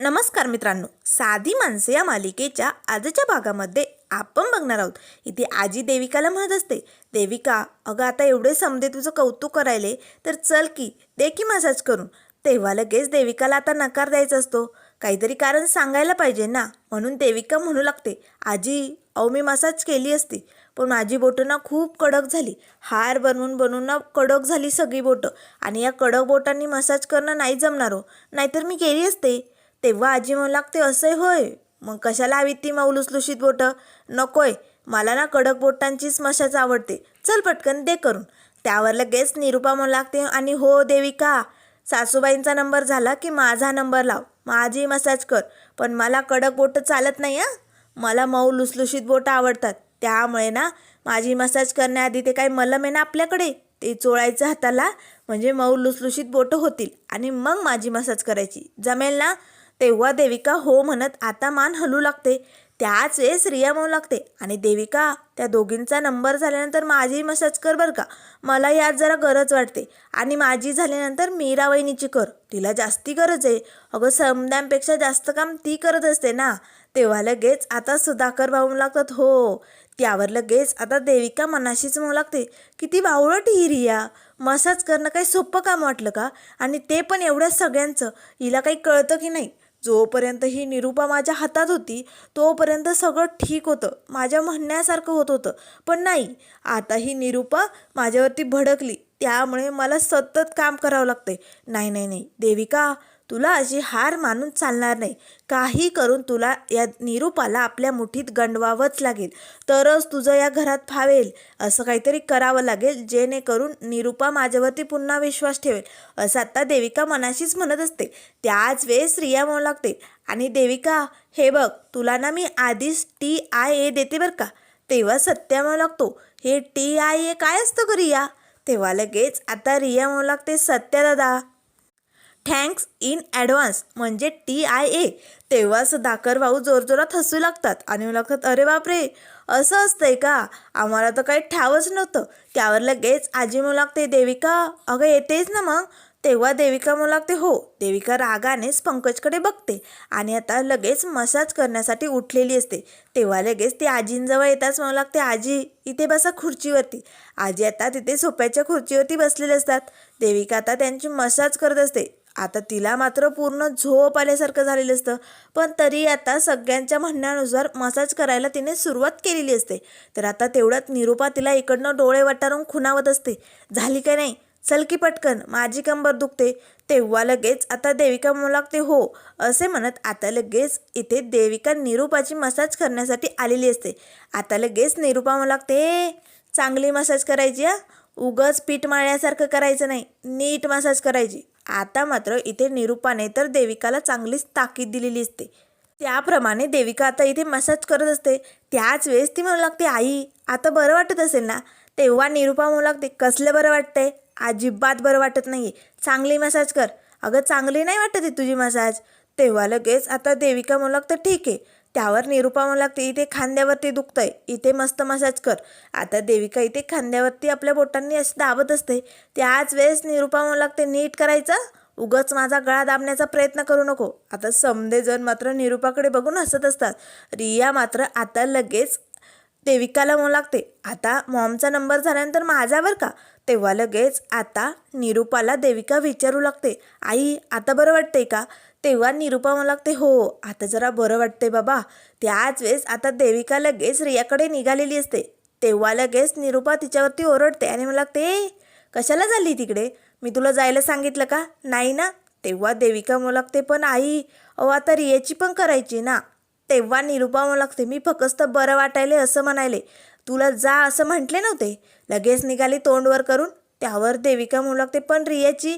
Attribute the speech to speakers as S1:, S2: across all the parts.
S1: नमस्कार मित्रांनो. साधी माणसे या मालिकेच्या आजच्या भागामध्ये आपण बघणार आहोत. इथे आजी देविकाला म्हणत असते देविका अगं आता एवढे समजे तुझं कौतुक करायले तर चल की दे की मसाज करून. तेव्हा लगेच देविकाला आता नकार द्यायचा असतो. काहीतरी कारण सांगायला पाहिजे ना म्हणून देविका म्हणू लागते आजी अहो मी मसाज केली असती पण माझी बोटं ना खूप कडक झाली. हार बनवून बनवून ना कडक झाली सगळी बोटं. आणि या कडक बोटांनी मसाज करणं नाही जमणार हो. नाहीतर मी केली असते. तेव्हा आजी म्हणू लागते असंही होय. मग कशाला हवी ती माऊ लुसलुशीत बोटं? नकोय. मला ना कडक बोटांचीच मसाज आवडते. चल पटकन दे करून. त्यावर लगेच निरुपा म्हणू लागते आणि हो देविका सासूबाईंचा नंबर झाला की माझा नंबर लाव. माझी मसाज कर. पण मला कडक बोटं चालत नाही हां. मला मऊ लुसलुशीत बोटं आवडतात. त्यामुळे ना माझी मसाज करण्याआधी ते काय मलम आहे ना आपल्याकडे? ते चोळायचं हाताला. म्हणजे मऊ लुसलुशीत बोटं होतील. आणि मग माझी मसाज करायची. जमेल ना? तेव्हा देविका हो म्हणत आता मान हलू लागते. त्याच वेळेस रिया म्हणू लागते आणि देविका त्या दोघींचा नंबर झाल्यानंतर माझी मसाज कर बरं का? मला यात जरा गरज वाटते. आणि माझी झाल्यानंतर मीरा वहिनीची कर. तिला जास्ती गरज आहे. अगं समद्यांपेक्षा जास्त काम ती करत असते ना तेव्हा लगेच आता सुधाकर भाऊ लागतात हो. त्यावर लगेच आता देविका मनाशीच म्हणू लागते किती बावळट ही रिया. मसाज करणं काही सोपं काम वाटलं का? आणि ते पण एवढ्या सगळ्यांचं. हिला काही कळतं की नाही? जोपर्यंत ही निरूपा माझ्या हातात होती तोपर्यंत सगळं ठीक होतं. माझ्या म्हणण्यासारखं होत होतं. पण नाही आता ही निरूपा माझ्यावरती भडकली. त्यामुळे मला सतत काम करावं लागतंय. नाही नाही नाही. देविका तुला अशी हार मानून चालणार नाही. काही करून तुला या निरूपाला आपल्या मुठीत गंडवावंच लागेल. तरच तुझं या घरात फावेल असं काहीतरी करावं लागेल जेणेकरून निरूपा माझ्यावरती पुन्हा विश्वास ठेवेल. असं आत्ता देविका मनाशीच म्हणत असते. त्याच वेळेस रिया म्हणू लागते. आणि देविका हे बघ तुला ना मी आधीच टी आय ए देते बरं का? तेव्हा सत्या म्हणू लागतो हे टी आय ए काय असतं ग रिया? तेव्हा लगेच आता रिया म्हणू लागते सत्या दादा. थँक्स इन ॲडव्हान्स म्हणजे टी आय ए. तेव्हाच दाकर भाऊ जोरजोरात हसू लागतात आणि मला लागतात अरे बापरे असं असतंय का? आम्हाला तर काही ठावच नव्हतं. त्यावर लगेच आजी म्हणू लागते देविका अगं येतेच ना मग? तेव्हा देविका म्हणू लागते हो. देविका रागानेच पंकजकडे बघते आणि आता लगेच मसाज करण्यासाठी उठलेली असते. तेव्हा लगेच ती आजींजवळ येताच म्हणू लागते आजी इथे बसा खुर्चीवरती. आजी आता तिथे सोप्याच्या खुर्चीवरती बसलेले असतात. देविका आता त्यांची मसाज करत असते. आता तिला मात्र पूर्ण झोप आल्यासारखं झालेलं असतं. पण तरी आता सगळ्यांच्या म्हणण्यानुसार मसाज करायला तिने सुरुवात केलेली असते. तर आता तेवढ्यात निरूपा तिला इकडनं डोळे वटारून खुणावत असते. झाली का नाही? चल की पटकन. माझी कंबर दुखते. तेव्हा लगेच. आता देविका म्हणू लागते हो असे म्हणत आता लगेच इथे देविका निरूपाची मसाज करण्यासाठी आलेली असते. आता लगेच निरूपा म्हणू लागते चांगली मसाज करायची उगच पीठ माळण्यासारखं करायचं नाही. नीट मसाज करायची. आता मात्र इथे निरूपाने तर देविकाला चांगलीच ताकीद दिलेली असते. त्याप्रमाणे देविका आता इथे मसाज करत असते. त्याच वेळेस ती म्हणू लागते आई आता बरं वाटत असेल ना? तेव्हा निरूपा म्हणू लागते कसलं बरं वाटतंय? अजिबात बरं वाटत नाही चांगली मसाज कर. अगं चांगली नाही वाटत आहे तुझी मसाज. तेव्हा लगेच आता देविका म्हणू लागतं ठीक आहे. त्यावर निरूपा म्हणू लागते इथे खांद्यावरती दुखतंय इथे मस्त मसाज कर. आता देविका इथे खांद्यावरती आपल्या बोटांनी अशी दाबत असते. त्याच वेळेस निरूपा म्हणू लागते नीट करायचं? उगच माझा गळा दाबण्याचा प्रयत्न करू नको. आता समदेजण मात्र निरूपाकडे बघून हसत असतात. रिया मात्र आता लगेच देविकाला म्हणू लागते आता मॉमचा नंबर झाल्यानंतर माझा का? तेव्हा लगेच आता निरूपाला देविका विचारू लागते आई आता बरं वाटतंय का? तेव्हा निरूपा मला लागते हो आता जरा बरं वाटते बाबा. त्याच वेळेस आता देविका लगेच रियाकडे निघालेली असते. तेव्हा लगेच निरूपा तिच्यावरती ओरडते आणि मला लागते कशाला झाली तिकडे? मी तुला जायला सांगितलं का? नाही ना. तेव्हा देविका मला लागते पण आई अहो आता रियाची पण करायची ना. तेव्हा निरूपा मला लागते मी फक्त बरं वाटायले असं म्हणायले. तुला जा असं म्हटले नव्हते. लगेच निघाली तोंडवर करून. त्यावर देविका म्हणू लागते पण रियाची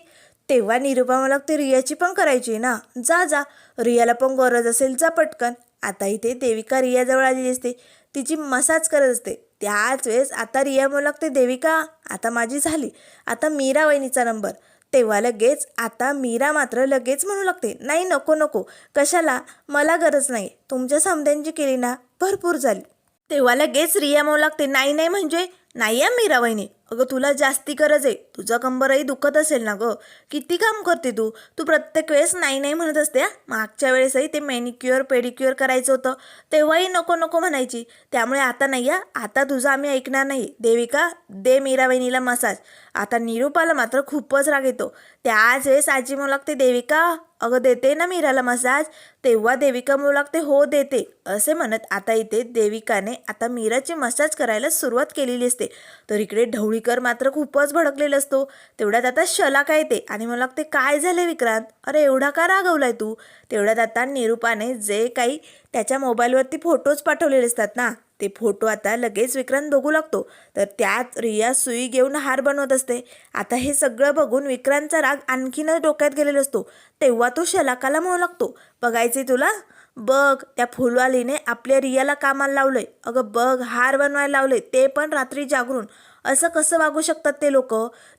S1: तेव्हा निरुपा मला लागते रियाची पण करायची ना. जा जा. रियाला पण गरज असेल जा पटकन. आता इथे देविका रियाजवळ आलेली असते. तिची मसाज करत असते. त्याच वेळेस आता रिया म्हणू लागते देविका आता माझी झाली. आता मीरा वहिनीचा नंबर. तेव्हा लगेच आता मीरा मात्र लगेच म्हणू लागते. नाही नको नको. कशाला? मला गरज नाही. तुमच्या समध्यांची केली ना भरपूर झाली. तेव्हा लगेच रिया म्हणू लागते नाही नाही म्हणजे? नाही आहे मीरा वहिनी. अगं तुला जास्ती गरज आहे. तुझा कंबरही दुखत असेल ना गं. किती काम करते तू? तू प्रत्येक वेळेस नाही नाही म्हणत असते हा. मागच्या वेळेसही ते मॅनिक्युअर पेडिक्युअर करायचं होतं. तेव्हाही नको नको म्हणायची. त्यामुळे आता नाही या आता तुझं आम्ही ऐकणार नाही. देविका दे मीरा वहिनीला मसाज आता निरूपाला मात्र खूपच राग येतो. त्याच वेळेस आजी म्हणू लागते देविका अगं देते ना मीराला मसाज तेव्हा देविका म्हणू लागते हो देते. असे म्हणत आता इथे देविकाने आता मीराची मसाज करायला सुरुवात केलेली असते. तर इकडे ढवळीकर मात्र खूपच भडकलेलं असतो तेवढ्यात आता शलाका येते? आणि मला लागते काय झाले विक्रांत? अरे एवढा का रागवलाय तू? तेवढ्यात आता निरूपाने जे काही त्याच्या मोबाईलवरती फोटोज पाठवलेले असतात ना ते फोटो आता लगेच विक्रांत बघू लागतो. तर त्यात रिया सुई घेऊन हार बनवत असते. आता हे सगळं बघून विक्रांतचा राग आणखीनच डोक्यात गेलेला असतो. तेव्हा तो शलाकाला म्हणू लागतो बघायचे तुला? बघ त्या फुलवालीने आपल्या रियाला कामाला लावलंय. अगं बघ हार बनवायला लावले ते पण रात्री जागरून असं कसं वागू शकतात ते लोक?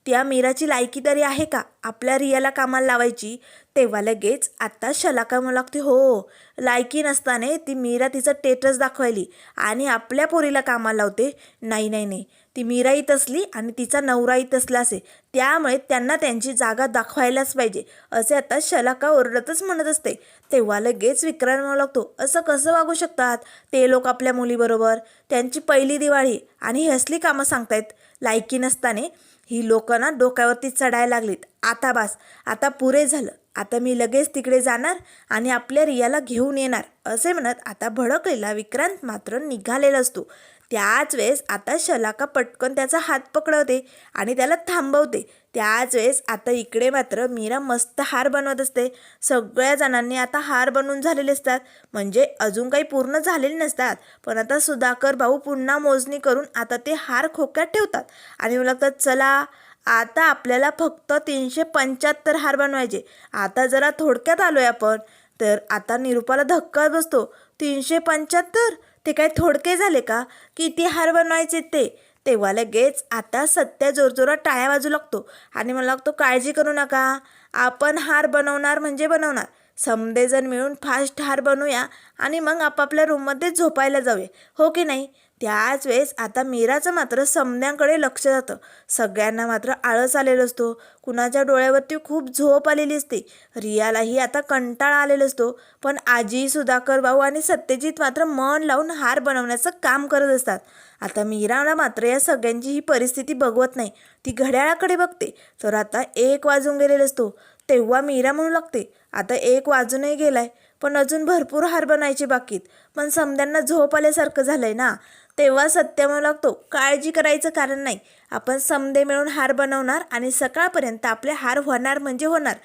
S1: त्या मीराची लायकी तरी आहे का? आपल्या रियाला कामाला लावायची? तेव्हा लगेच आत्ता शलाका म्हणू लागते हो लायकी नसताने ती मीरा तिचं टेटस दाखवायली आणि आपल्या पोरीला कामाला लावते. नाही नाही नाही. ती मीराही असली आणि तिचा नवराईत असला असे. त्यामुळे त्यांना त्यांची जागा दाखवायलाच पाहिजे असे आता शलाका ओरडतच म्हणत असते. तेव्हा लगेच विक्रांत म्हणू लागतो असं कसं वागू शकतात ते लोक आपल्या मुलीबरोबर? त्यांची पहिली दिवाळी आणि ही असली कामं सांगतायत. लायकी नसताने ही लोकांना डोक्यावरती चढायला लागलीत. आता बास आता पुरे झालं. आता मी लगेच तिकडे जाणार आणि आपल्या रियाला घेऊन येणार. असे म्हणत आता भडकलेला विक्रांत मात्र निघालेला असतो. त्याच वेळेस आता शलाका पटकन त्याचा हात पकडवते आणि त्याला थांबवते. त्याच वेळेस आता इकडे मात्र मीरा मस्त हार बनवत असते. सगळ्या जणांनी आता हार बनवून झालेले असतात. म्हणजे अजून काही पूर्ण झालेले नसतात. पण आता सुधाकर भाऊ पुन्हा मोजणी करून आता ते हार खोक्यात ठेवतात. आणि मला लागतात चला आता आपल्याला फक्त तीनशे पंच्याहत्तर हार बनवायचे. आता जरा थोडक्यात आलोय आपण. तर आता निरूपाला धक्का बसतो. तीनशे पंच्याहत्तर? ते काय थोडके झाले का? किती हार बनवायचे ते. तेव्हा लगेच आता सत्या जोरजोरात टाळ्या वाजू लागतो. आणि मला लागतो काळजी करू नका. आपण हार बनवणार म्हणजे बनवणार. समदेजण मिळून फास्ट हार बनवूया आणि मग आपापल्या रूममध्ये झोपायला जाऊया. हो की नाही? त्याच वेळेस आता मीराचं मात्र समद्यांकडे लक्ष जातं. सगळ्यांना मात्र आळस आलेला असतो. कुणाच्या डोळ्यावरती खूप झोप आलेली असते. रियालाही आता कंटाळा आलेला असतो. पण आजी सुधाकर भाऊ आणि सत्यजित मात्र मन लावून हार बनवण्याचं काम करत असतात. आता मीराला मात्र या सगळ्यांची ही परिस्थिती बघवत नाही. ती घड्याळाकडे बघते. तर आता एक वाजून गेलेला असतो. तेव्हा मीरा म्हणू लागते आता एक वाजूनही गेलाय. पण अजून भरपूर हार बनायचे बाकीत. पण समद्यांना झोप आल्यासारखं झालंय ना. तेव्हा सत्य म्हणू लागतो. काळजी करायचं कारण नाही. आपण समदे मिळून हार बनवणार आणि सकाळपर्यंत आपले हार होणार म्हणजे होणार.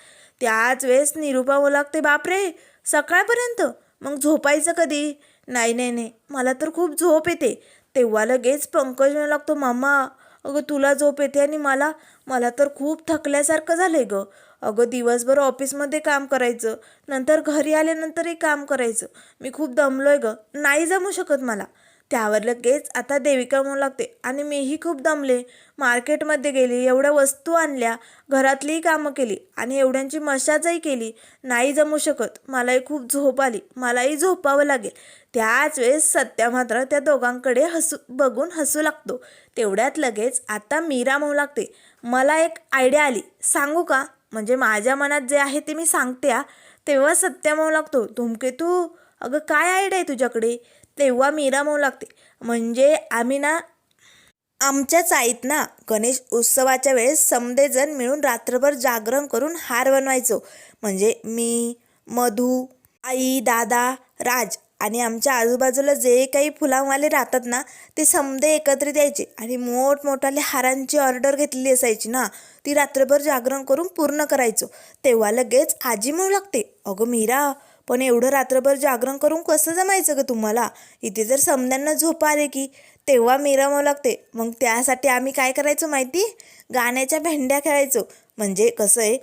S1: त्याच वेळेस निरूपा म्हणू लागते बापरे! सकाळपर्यंत? मग झोपायचं कधी? नाही नाही नाही. मला तर खूप झोप येते. तेव्हा लगेच पंकज म्हणू लागतो मामा अगं तुला झोप येते आणि मला मला तर खूप थकल्यासारखं झालंय गं. अगं दिवसभर ऑफिसमध्ये काम करायचं नंतर घरी आल्यानंतरही काम करायचं. मी खूप दमलोय गं. नाही जमू शकत मला. त्यावर लगेच आता देविका म्हणू लागते. आणि मीही खूप दमले. मार्केटमध्ये गेली एवढ्या वस्तू आणल्या घरातलीही कामं केली आणि एवढ्यांची मशाजही केली. नाही जमू शकत. मलाही खूप झोप आली. मलाही झोपावं लागेल. त्याच वेळेस सत्या मात्र त्या दोघांकडे हसू बघून हसू लागतो. तेवढ्यात लगेच आता मीरा म्हणू लागते मला एक आयडिया आली. सांगू का? म्हणजे माझ्या मनात जे आहे ते मी सांगते तेव्हा सत्या म्हणू लागतो धूमकेतू अगं काय आयडिया आहे तुझ्याकडे? तेव्हा मीरा म्हणू लागते. म्हणजे आम्ही ना आमच्याच आईत ना गणेश उत्सवाच्या वेळेस समदेजण मिळून रात्रभर जागरण करून हार बनवायचो. म्हणजे मी मधू आई दादा राज आणि आमच्या आजूबाजूला जे काही फुलांवाले राहतात ना ते समदे एकत्रित यायचे आणि मोठमोठाले हारांची ऑर्डर घेतलेली असायची ना ती रात्रभर जागरण करून पूर्ण करायचो. तेव्हा लगेच आजी म्हणू लागते. अगं मीरा पण एवढं रात्रभर जागरण करून कसं जमायचं ग तुम्हाला? इथे जर समद्यांना झोप आले की तेव्हा मीरा लागते. मग त्यासाठी आम्ही काय करायचो माहिती? गाण्याच्या भेंड्या खेळायचो. म्हणजे कसं आहे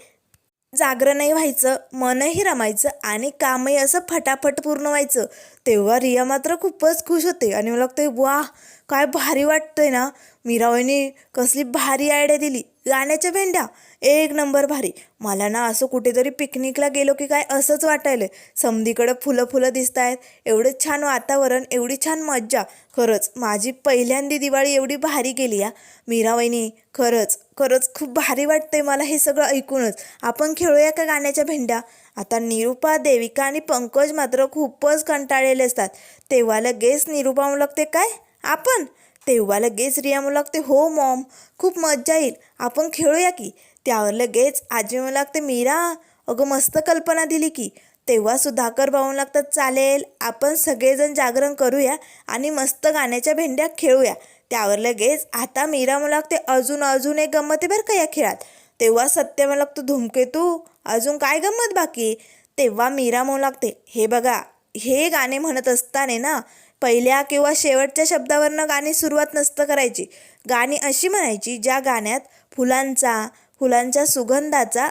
S1: जागरणही व्हायचं मनही रमायचं आणि कामही असं फटाफट पूर्ण व्हायचं. तेव्हा रिया मात्र खूपच खुश होते आणि मला लागते वा काय भारी वाटतंय ना. मीराबाईने कसली भारी आयडिया दिली. गाण्याच्या भेंड्या. एक नंबर भारी. मला ना असं कुठेतरी पिकनिकला गेलो की काय असंच वाटायलं समधीकडं फुलं फुलं दिसत आहेत एवढं छान वातावरण एवढी छान मज्जा. खरंच माझी पहिल्यांदी दिवाळी एवढी भारी गेली या मीराबाईनी खरंच खरंच खूप भारी वाटतंय मला हे सगळं ऐकूनच. आपण खेळूया का गाण्याच्या भेंड्या? आता निरुपा देविका आणि पंकज मात्र खूपच कंटाळलेले असतात. तेव्हा लगेच निरुपा म्हणू लागते काय? आपण? तेव्हा लगेच रिया म्हणू लागते हो मॉम खूप मज्जा येईल. आपण खेळूया की? त्यावर लगेच आजी म्हणू लागते मीरा अगं मस्त कल्पना दिली की. तेव्हा सुधाकर भाऊ लागतात चालेल आपण सगळेजण जागरण करूया आणि मस्त गाण्याच्या भेंड्या खेळूया. त्यावर लगेच आता मीरा म्हणू लागते अजून अजून एक गंमत आहे बरं का या खेळात. तेव्हा सत्य म्हणू लागतो धूमकेतू अजून काय गंमत बाकी? तेव्हा मीरा म्हणू लागते हे बघा हे गाणे म्हणत असताना ना पहिल्या किंवा शेवटच्या शब्दावरनं गाणी सुरुवात नसतं करायची. गाणी अशी म्हणायची ज्या गाण्यात फुलांचा फुलांच्या सुगंधाचा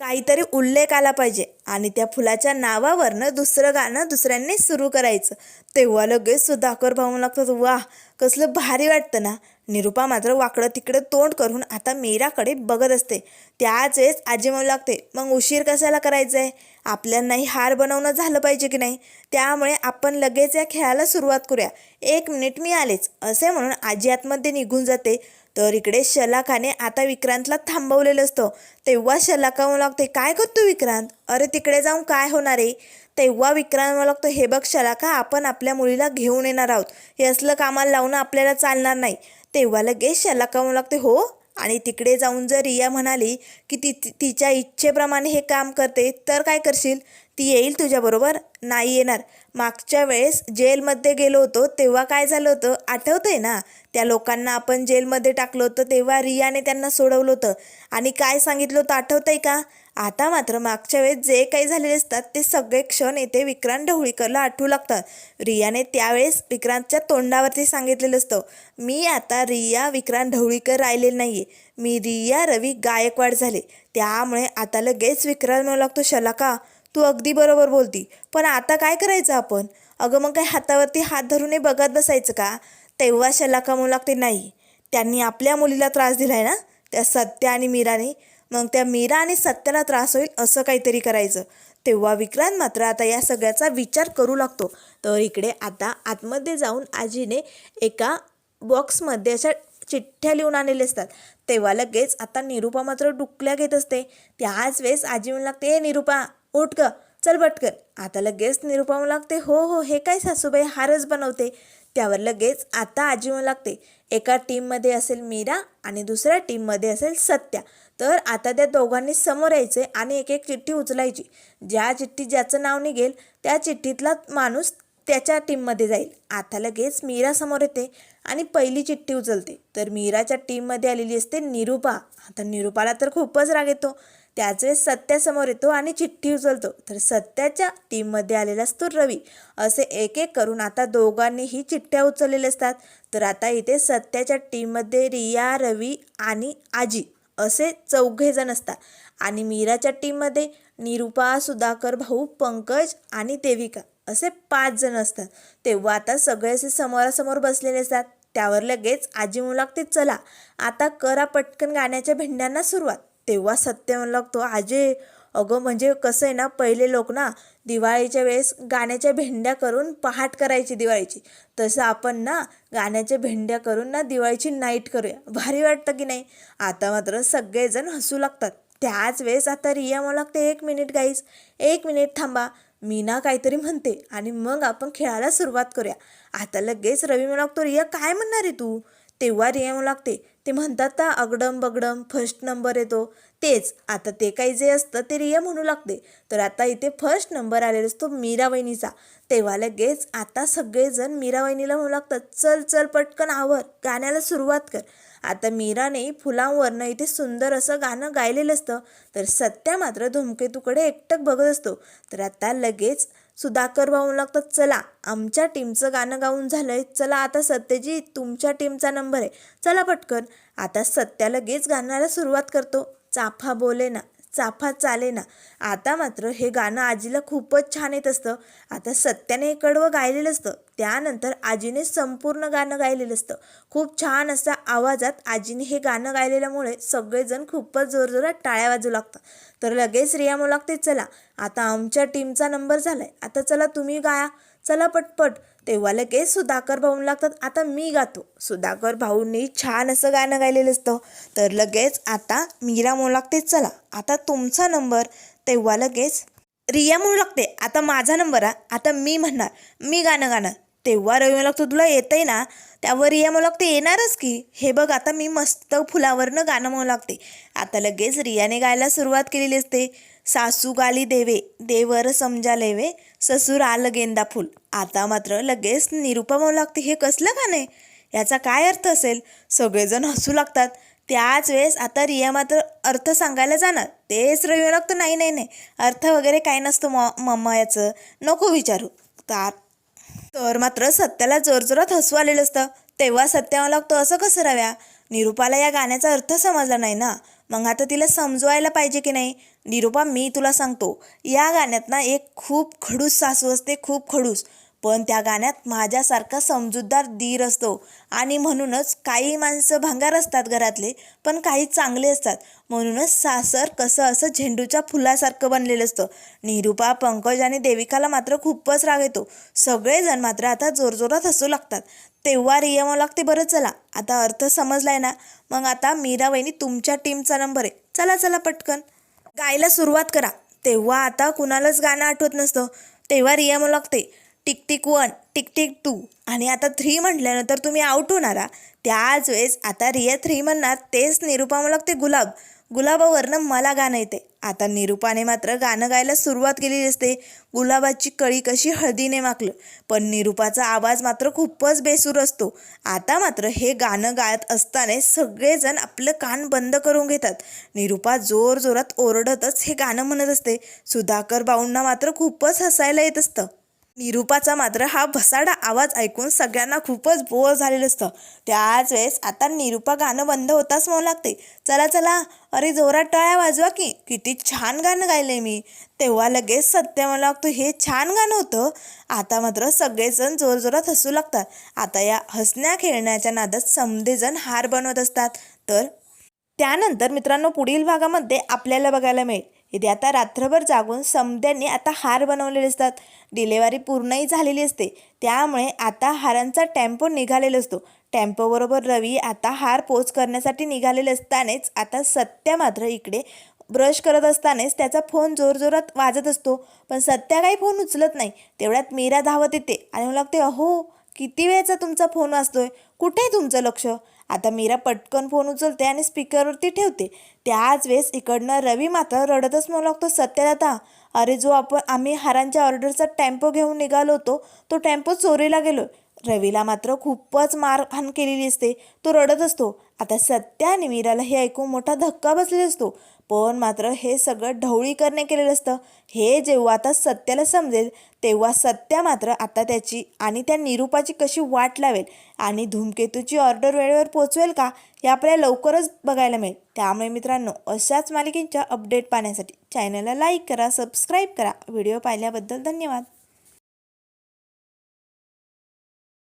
S1: काहीतरी उल्लेख आला पाहिजे. आणि त्या फुलाच्या नावावरनं दुसरं गाणं दुसऱ्यांनी सुरू करायचं. तेव्हा लगेच सुधाकर भाऊ लागतात वा कसलं भारी वाटतं ना. निरुपा मात्र वाकडं तिकडं तोंड करून आता मीराकडे बघत असते. त्याच वेळेस आजी म्हणू लागते मग उशीर कशाला करायचं आहे आपल्यांनाही हार बनवणं झालं पाहिजे की नाही? त्यामुळे आपण लगेच या खेळाला सुरुवात करूया. एक मिनिट मी आलेच. असे म्हणून आजी आतमध्ये निघून जाते. तर इकडे शलाकाने आता विक्रांतला थांबवलेलं असतं. तेव्हा शलाका म्हणू लागते काय करतो विक्रांत? अरे तिकडे जाऊन काय होणार आहे? तेव्हा विक्रांत म्हणू लागतो हे बघ शलाका आपण आपल्या मुलीला घेऊन येणार आहोत. हे असलं कामाला लावणं आपल्याला चालणार नाही. तेव्हा लगेच शलाका म्हणू लागते हो आणि तिकडे जाऊन जर रिया म्हणाली की ती तिच्या इच्छेप्रमाणे हे काम करते तर काय करशील? ती येईल तुझ्याबरोबर? नाही येणार. मागच्या वेळेस जेलमध्ये गेलो होतो तेव्हा काय झालं होतं? आठवतंय ना? त्या लोकांना आपण जेलमध्ये टाकलं होतं तेव्हा रियाने त्यांना सोडवलं होतं. आणि काय सांगितलं होतं आठवतंय का? आता मात्र मागच्या वेळेस जे काही झालेले असतात ते सगळे क्षण येथे विक्रांत ढवळीकरला आठवू लागतात. रियाने त्यावेळेस विक्रांतच्या तोंडावरती सांगितलेलं असतं मी आता रिया विक्रांत ढवळीकर राहिलेलं नाही आहे मी रिया रवी गायकवाड झाले. त्यामुळे आता लगेच विक्रांत म्हणू लागतो शलाका तू अगदी बरोबर बोलती. पण आता काय करायचं आपण? अगं मग काय हातावरती हात धरून हे बघत बसायचं का? तेव्हा शलाका म्हणू लागते नाही. त्यांनी आपल्या मुलीला त्रास दिला आहे ना? त्या सत्या आणि मीराने. मग त्या मीरा आणि सत्याला त्रास होईल असं काहीतरी करायचं. तेव्हा विक्रांत मात्र आता या सगळ्याचा विचार करू लागतो. तर इकडे आता आतमध्ये जाऊन आजीने एका बॉक्समध्ये अशा चिठ्ठ्या लिहून आणलेल्या असतात. तेव्हा लगेच आता निरुपा मात्र डुकल्या घेत असते. त्याच वेळेस आजी म्हणू लागते हे निरुपा उठ ग चल पटकन. आता लगेच निरुपा म्हणू लागते हो हो हे काय सासूबाई हारच बनवते. त्यावर लगेच आता आजी म्हणू लागते. एका टीममध्ये असेल मीरा आणि दुसऱ्या टीममध्ये असेल सत्या. तर आता त्या दोघांनी समोर यायचे आणि एक एक चिठ्ठी उचलायची. ज्या चिठ्ठीत ज्याचं नाव निघेल त्या चिठ्ठीतला माणूस त्याच्या टीममध्ये जाईल. आता लगेच मीरा समोर येते आणि पहिली चिठ्ठी उचलते. तर मीराच्या टीममध्ये आलेली असते निरुपा. आता निरुपाला तर खूपच राग येतो. त्याच वेळेस सत्यासमोर येतो आणि चिठ्ठी उचलतो. तर सत्याच्या टीममध्ये आलेला असतो रवी. असे एक एक करून आता दोघांनीही चिठ्ठ्या उचललेल्या असतात. तर आता इथे सत्याच्या टीममध्ये रिया रवी आणि आजी असे चौघे जण असतात. आणि मीराच्या टीममध्ये निरुपा सुधाकर भाऊ पंकज आणि देविका असे पाच जण असतात. तेव्हा आता सगळे असे समोरासमोर बसलेले असतात. त्यावर लगेच आजी म्हणू चला आता करा पटकन गाण्याच्या भेंड्यांना सुरुवात. तेव्हा सत्य म्हणू लागतो. आजे अगं म्हणजे कसं आहे ना पहिले लोक ना दिवाळीच्या वेळेस गाण्याच्या भेंड्या करून पहाट करायची दिवाळीची. तसं आपण ना गाण्याच्या भेंड्या करून ना दिवाळीची नाईट करूया. भारी वाटतं की नाही? आता मात्र सगळेजण हसू लागतात. त्याच वेळेस आता रिया म्हणू लागते एक मिनिट गाईज एक मिनिट थांबा. मीना काहीतरी म्हणते आणि मग आपण खेळायला सुरुवात करूया. आता लगेच रवी म्हणू लागतो रिया काय म्हणणार आहे तू? तेव्हा रिया म्हणू लागते. ते म्हणतात ता अगडम बगडम फर्स्ट नंबर येतो. तेच आता ते काही जे असतं ते रिया म्हणू लागते. तर आता इथे फर्स्ट नंबर आलेला असतो मीरा वहिनीचा तेव्हा लगेच आता सगळेजण मीरा वहिनीला म्हणू लागतात चल चल पटकन आवर गाण्याला सुरुवात कर. आता मीराने फुलांवरनं इथे सुंदर असं गाणं गायलेलं असतं. तर सत्या मात्र धूमकेतूकडे एकटक बघत असतो. तर आता लगेच सुधाकर भाऊ लागतात चला आमच्या टीमचं गाणं गाऊन झालंय. चला आता सत्यजी तुमच्या टीमचा नंबर आहे. चला पटकन. आता सत्या लगेच गाण्याला सुरुवात करतो. चाफा बोले ना. चाफा चालेना आता मात्र हे गाणं आजीला खूपच छान येत असतं. आता सत्याने हे कडवं गायलेलं असतं. त्यानंतर आजीने संपूर्ण गाणं गायलेलं असतं. खूप छान असा आवाजात आजीने हे गाणं गायलेल्यामुळे सगळेजण खूपच जोरजोरात टाळ्या वाजू लागतात. तर लगेच रिया मुलागते लागते चला. आता आमच्या टीमचा नंबर झालाय. आता चला तुम्ही गाया. चला पटपट. तेव्हा लगेच सुधाकर भाऊ लागतात. आता मी गातो. सुधाकर भाऊंनी छान असं गाणं गायलेलं असतं. तर लगेच आता मीरा म्हणू लागते चला आता तुमचा नंबर. तेव्हा लगेच रिया म्हणू लागते आता माझा नंबर आहे आता मी म्हणणार मी गाणं गाणं तेव्हा रवी म्हणू लागतो तुला येतंय ना? त्यावर रिया म्हणू लागते येणारच की. हे बघ आता मी मस्त फुलावरनं गाणं म्हणू लागते. आता लगेच रियाने गायला सुरुवात केलेली असते. सासू गाली देवे देवर समजा लेवे ससूर आलं गेंदा फुल. आता मात्र लगेच निरुपमाव लागते हे कसलं गाणं आहे? याचा काय अर्थ असेल? सगळेजण हसू लागतात. त्याच वेळेस आता रिया मात्र अर्थ सांगायला जाणार. तेच रवी लागतं नाही नाही नाही. अर्थ वगैरे काय नसतं मॉ मम्मा याचं. नको विचारू. तर तर मात्र सत्याला जोरजोरात हसू आलेलं असतं. तेव्हा सत्या लागतो असं कसं रव्या? निरुपाला या गाण्याचा अर्थ समजला नाही ना? मग आता तिला समजवायला पाहिजे की नाही? निरुपा मी तुला सांगतो या गाण्यात ना एक खूप खडूस सासू असते खूप खडूस. पण त्या गाण्यात माझ्यासारखा समजूतदार धीर असतो. आणि म्हणूनच काही माणसं भांगार असतात घरातले पण काही चांगले असतात. म्हणूनच सासर कसं असं झेंडूच्या फुलासारखं बनलेलं असतं. निरुपा पंकज आणि देविकाला मात्र खूपच राग येतो. सगळेजण मात्र आता जोरजोरात हसू लागतात. तेव्हा रियम लागते बरं चला आता अर्थ समजलाय ना? मग आता मीरा वहिनी तुमच्या टीमचा नंबर आहे. चला चला पटकन. गायला सुरुवात करा. तेव्हा आता कुणालाच गाणं आठवत नसतं. तेव्हा रिया लागते टिकटिक वन टिकटिक टू आणि आता थ्री म्हटल्यानंतर तुम्ही आउट होणारा त्याच वेळेस आता रिया थ्री म्हणणार तेच निरुपा लागते गुलाब. गुलाबावरनं मला गाणं येते आता निरुपाने मात्र गाणं गायला सुरुवात केलेली असते. गुलाबाची कळी कशी हळदीने माकलं पण निरुपाचा आवाज मात्र खूपच बेसूर असतो. आता मात्र हे गाणं गायत असताना सगळेजण आपलं कान बंद करून घेतात. निरुपा जोर जोरात ओरडतच हे गाणं म्हणत असते. सुधाकर बाऊंना मात्र खूपच हसायला येत असतं. निरुपाचा मात्र हा भसाडा आवाज ऐकून सगळ्यांना खूपच बोर झालेलं असतं. त्याच वेळेस आता निरुपा गाणं बंद होताच म्हणू लागते. चला चला. अरे जोरात टाळ्या वाजवा की. किती छान गाणं गायलंय मी. तेव्हा लगेच सत्य मला लागतो हे छान गाणं होतं. आता मात्र सगळेजण जोरजोरात हसू लागतात. आता या हसण्या खेळण्याच्या नादात समधेजण हार बनवत असतात. तर त्यानंतर मित्रांनो पुढील भागामध्ये आपल्याला बघायला मिळेल. इथे आता रात्रभर जागून समद्यांनी आता हार बनवलेले असतात. डिलेवरी पूर्णही झालेली असते. त्यामुळे आता हारांचा टेम्पो निघालेला असतो. टेम्पोबरोबर रवी आता हार पोच करण्यासाठी निघालेले असतानाच आता सत्य मात्र इकडे ब्रश करत असतानाच त्याचा फोन जोरजोरात वाजत असतो. पण सत्या काही फोन उचलत नाही. तेवढ्यात मीरा धावत येते आणि मला लागते अहो किती वेळचा तुमचा फोन वाजतोय? कुठे आहे तुमचं लक्ष? आता मीरा पटकन फोन उचलते आणि स्पीकरवरती ठेवते. त्याच वेळेस इकडनं रवी मात्र रडतच म्हणू लागतो सत्यदाता अरे जो आपण आम्ही हारांच्या ऑर्डरचा टेम्पो घेऊन निघालो होतो तो टेम्पो चोरीला गेलो. रवीला मात्र खूपच मारहाण केलेली असते. तो रडत असतो. आता सत्या आणि हे ऐकून मोठा धक्का बसलेला असतो. पण मात्र हे सगळं ढवळीकरणे केलेलं असतं. हे जेव्हा आता सत्याला समजेल तेव्हा सत्या मात्र आता त्याची आणि त्या निरूपाची कशी वाट लावेल? आणि धूमकेतूची ऑर्डर वेळेवर पोचवेल का? हे आपल्याला लवकरच बघायला मिळेल. त्यामुळे मित्रांनो अशाच मालिकेंच्या अपडेट पाहण्यासाठी चॅनलला लाईक करा सबस्क्राईब करा. व्हिडिओ पाहिल्याबद्दल धन्यवाद.